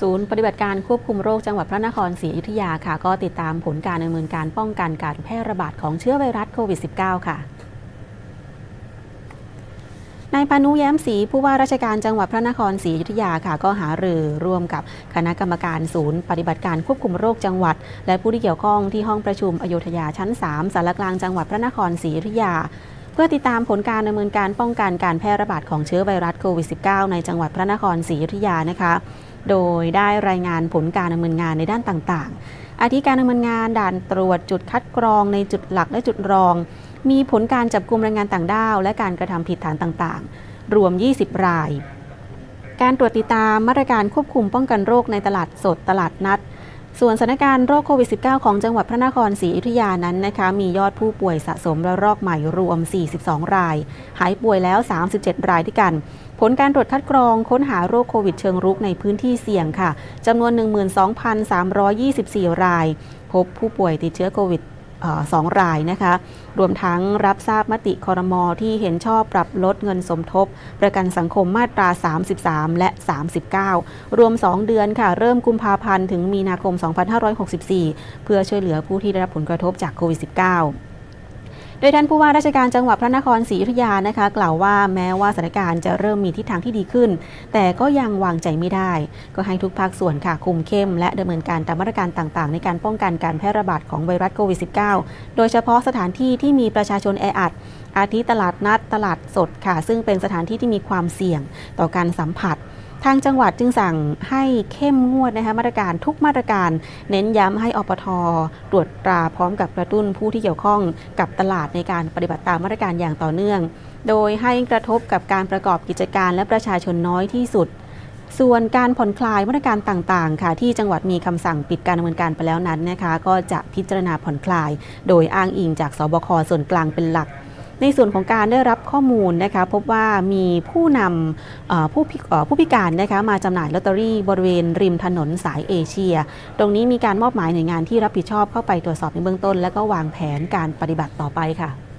ศูนย์ปฏิบัติการควบคุมโรคจังหวัดพระนครศรีอยุธยาค่ะ ก็ติดตามผลการดำเนินการป้องกันการแพร่ระบาดของเชื้อไวรัสโควิด -19 ค่ะนายพานุแย้มศรีผู้ว่าราชการจังหวัดพระนครศรีอยุธยาค่ะ ก็หารือร่วมกับคณะกรรมการศูนย์ ปฏิบัติการควบคุมโรคจังหวัด และผู้ที่เกี่ยวข้องที่ห้องประชุมอโยธยาชั้น 3สารกลางจังหวัดพระนครศรีอยุธยา เพื่อติดตามผลการดำเนินการป้องกันการแพร่ระบาดของเชื้อไวรัสโควิด -19 ในจังหวัดพระนครศรีอยุธยานะคะ โดยได้รายงานผลการดำเนินงานในด้านต่างๆ อาทิการดำเนินงานด่านตรวจจุดคัดกรองในจุดหลักและจุดรอง มีผลการจับกลุ่มแรงงานต่างด้าว และการกระทำผิดฐานต่างๆ รวม 20 ราย การตรวจติดตามมาตรการควบคุมป้องกันโรคในตลาดสดตลาดนัด ส่วนสถานการณ์โรคโควิด -19 ของจังหวัดพระนครศรีอยุธยานั้นนะคะ มียอดผู้ป่วยสะสมระลอกใหม่รวม 42 ราย หายป่วยแล้ว 37 รายด้วยกัน ผลการตรวจคัดกรองค้นหาโรคโควิดเชิงรุกในพื้นที่เสี่ยงค่ะจำนวน 12,324 ราย พบผู้ป่วยติดเชื้อโควิด สองรายนะคะ รวมทั้งรับทราบมติคอรมอที่เห็นชอบปรับลดเงินสมทบ ประกันสังคมมาตรา 33 และ 39 รวม 2 เดือนค่ะ เริ่มกุมภาพันธ์ถึงมีนาคม 2564 เพื่อช่วยเหลือผู้ที่ได้รับผลกระทบจากโควิด -19 โดยท่านผู้ว่าราชการจังหวัดพระนครศรีอยุธยานะคะ กล่าวว่าแม้ว่าสถานการณ์จะเริ่มมีทิศทางที่ดีขึ้น แต่ก็ยังวางใจไม่ได้ ก็ให้ทุกภาคส่วนค่ะคุมเข้ม และดำเนินการตามมาตรการต่างๆ ในการป้องกันการแพร่ระบาดของไวรัสโควิด -19 โดยเฉพาะสถานที่ที่มีประชาชนแออัดอาทิตลาดนัดตลาดสดค่ะ ซึ่งเป็นสถานที่ที่มีความเสี่ยงต่อการสัมผัส ทางจังหวัดจึงสั่งให้เข้มงวดนะคะมาตรการทุกมาตรการ เน้นย้ำให้อปทตรวจตราพร้อมกับกระตุ้นผู้ที่เกี่ยวข้องกับตลาดในการปฏิบัติตามมาตรการอย่างต่อเนื่อง โดยให้กระทบกับการประกอบกิจการและประชาชนน้อยที่สุด ส่วนการผ่อนคลายมาตรการต่างๆ ค่ะ ที่จังหวัดมีคำสั่งปิดการดำเนินการไปแล้วนั้นนะคะ ก็จะพิจารณาผ่อนคลาย โดยอ้างอิงจากสบคส่วนกลางเป็นหลัก ในส่วนของการได้รับข้อมูลนะคะพบว่ามีผู้นำผู้ผู้พิการนะคะมาจำหน่ายลอตเตอรี่บริเวณริมถนนสายเอเชีย ตรงนี้มีการมอบหมายหน่วยงานที่รับผิดชอบเข้าไปตรวจสอบในเบื้องต้น และก็วางแผนการปฏิบัติต่อไปค่ะ